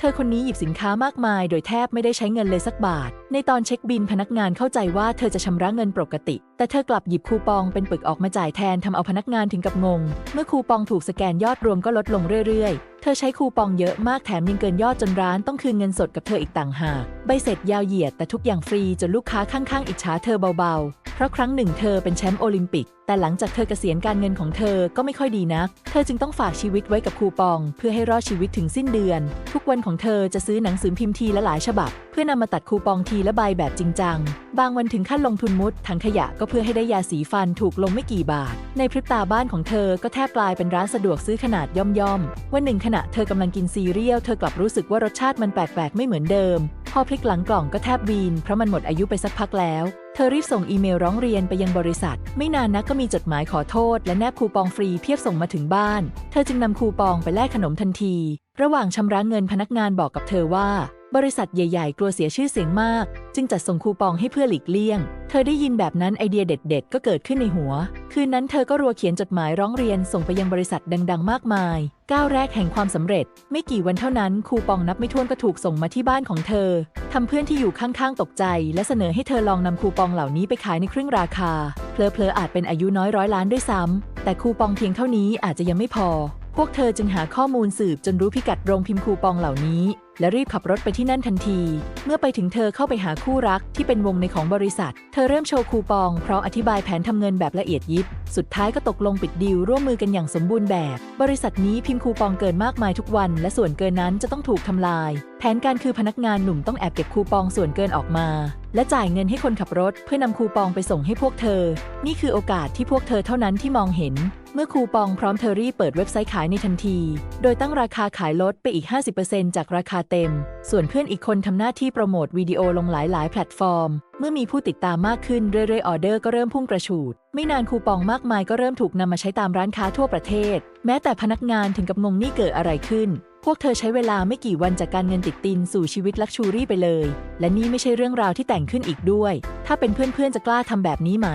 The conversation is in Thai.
เธอคนนี้หยิบสินค้ามากมาย โดยแทบไม่ได้ใช้เงินเลยสักบาท ในตอนเช็คบินพนักงานเข้าใจว่าเธอจะชำระเงินปกติ แต่เธอกลับหยิบคูปองเป็นปึกออกมาจ่ายแทนทำเอาพนักงานถึงกับงง เมื่อคูปองถูกสแกนยอดรวมก็ลดลงเรื่อยๆ เธอใช้คูปองเยอะมากแถมยังเกินยอดจนร้านต้องคืนเงินสดกับเธออีกต่างหาก ใบเสร็จยาวเหยียดแต่ทุกอย่างฟรีจนลูกค้าข้างๆ อิจฉาเธอเบาๆ เพราะครั้งหนึ่งเธอเป็นแชมป์โอลิมปิก แต่หลังจากเธอเกษียณการเงินของเธอก็ไม่ค่อยดีนัก เธอจึงต้องฝากชีวิตไว้กับคูปอง เพื่อให้รอดชีวิตถึงสิ้นเดือน ทุกวันของเธอจะซื้อหนังสือพิมพ์ทีละหลายฉบับ เพื่อนำมาตัดคูปองทีละใบแบบจริงจัง บางวันถึงขั้นลงทุนมุดถังขยะก็เพื่อให้ได้ยาสีฟันถูกลงไม่กี่บาท ในพริบตาบ้านของเธอก็แทบกลายเป็นร้านสะดวกซื้อขนาดย่อมๆวันหนึ่งขณะเธอกำลังกินซีเรียลเธอกลับรู้สึกว่ารสชาติมันแปลกๆไม่เหมือนเดิม พอพลิกหลังกล่องก็แทบวีน เพราะมันหมดอายุไปสักพักแล้ว เธอรีบส่งอีเมลร้องเรียนไปยังบริษัท ไม่นานนักก็มีจดหมายขอโทษ และแนบคูปองฟรีเพียบส่งมาถึงบ้าน เธอจึงนำคูปองไปแลกขนมทันที ระหว่างชำระเงินพนักงานบอกกับเธอว่า บริษัทใหญ่ๆ กลัวเสียชื่อเสียงมาก จึงจัดส่งคูปองให้เพื่อหลีกเลี่ยง เธอได้ยินแบบนั้นไอเดียเด็ดๆ ก็เกิดขึ้นในหัว คืนนั้นเธอก็รัวเขียนจดหมายร้องเรียนส่งไปยังบริษัทดัง ๆ มากมาย ก้าวแรกแห่งความสำเร็จ ไม่กี่วันเท่านั้นคูปองนับไม่ถ้วนก็ถูกส่งมาที่บ้านของเธอทำเพื่อนที่อยู่ข้างๆ ตกใจ และเสนอให้เธอลองนำคูปองเหล่านี้ไปขายในครึ่งราคา เพลอๆอาจเป็นอายุน้อยร้อยล้านด้วยซ้ำแต่คูปองเพียงเท่านี้อาจจะยังไม่พอ พวกเธอจึงหาข้อมูลสืบจนรู้พิกัดโรงพิมพ์คูปองเหล่านี้ และรีบขับรถไปที่นั่นทันที เมื่อไปถึงเธอเข้าไปหาคู่รักที่เป็นวงในของบริษัท เธอเริ่มโชว์คูปองเพราะอธิบายแผนทำเงินแบบละเอียดยิบ สุดท้ายก็ตกลงปิดดีลร่วมมือกันอย่างสมบูรณ์แบบ บริษัทนี้พิมพ์คูปองเกินมากมายทุกวัน และส่วนเกินนั้นจะต้องถูกทำลาย แผนการคือพนักงานหนุ่มต้องแอบเก็บคูปองส่วนเกินออกมา และจ่ายเงินให้คนขับรถ เพื่อนำคูปองไปส่งให้พวกเธอ นี่คือโอกาสที่พวกเธอเท่านั้นที่มองเห็นเมื่อคูปองพร้อมเธอรีบเปิดเว็บไซต์ขายในทันที โดยตั้งราคาขายลดไปอีก 50%จากราคาเต็ม ส่วนเพื่อนอีกคนทำหน้าที่โปรโมทวิดีโอลงหลายๆ แพลตฟอร์ม เมื่อมีผู้ติดตามมากขึ้นเรื่อยๆ ออเดอร์ก็เริ่มพุ่งกระฉูด ไม่นานคูปองมากมายก็เริ่มถูกนำมาใช้ตามร้านค้าทั่วประเทศ แม้แต่พนักงานถึงกับงงนี่เกิดอะไรขึ้น พวกเธอใช้เวลาไม่กี่วันจากการเงินติดตินสู่ชีวิตลักชูรี่ไปเลย และนี่ไม่ใช่เรื่องราวที่แต่งขึ้นอีกด้วย ถ้าเป็นเพื่อนๆจะกล้าทำแบบนี้ไหม